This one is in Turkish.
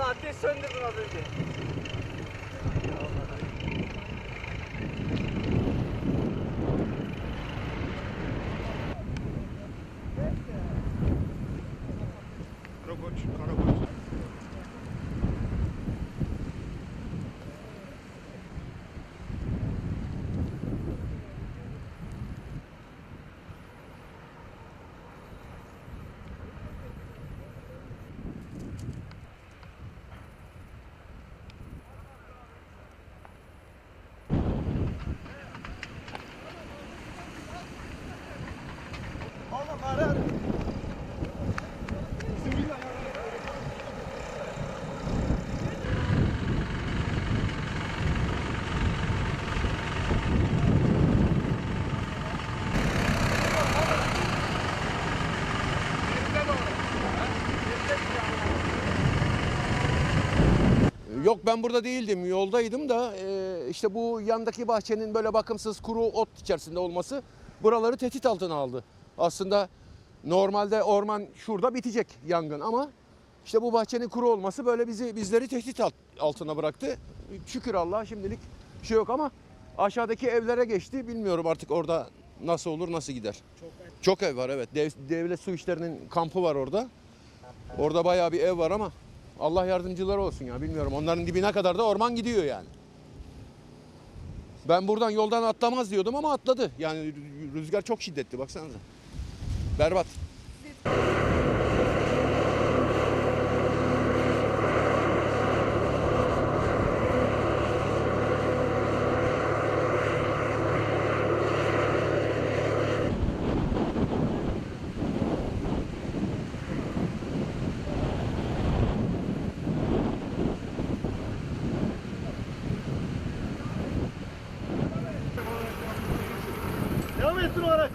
Ateş söndürdün az önce. Yok ben burada değildim yoldaydım da e, işte bu yandaki bahçenin böyle bakımsız kuru ot içerisinde olması buraları tehdit altına aldı. Aslında normalde orman şurada bitecek yangın ama işte bu bahçenin kuru olması böyle bizi bizleri tehdit alt- altına bıraktı. Şükür Allah şimdilik bir şey yok ama aşağıdaki evlere geçti. Bilmiyorum artık orada nasıl olur nasıl gider. Çok ev, var evet. Dev- devlet su işlerinin kampı var orada. Orada bayağı bir ev var ama Allah yardımcıları olsun ya bilmiyorum. Onların dibine kadar da orman gidiyor yani. Ben buradan yoldan atlamaz diyordum ama atladı. Yani rü- rüzgar çok şiddetli baksanıza. Berbat. Devam etsin olarak.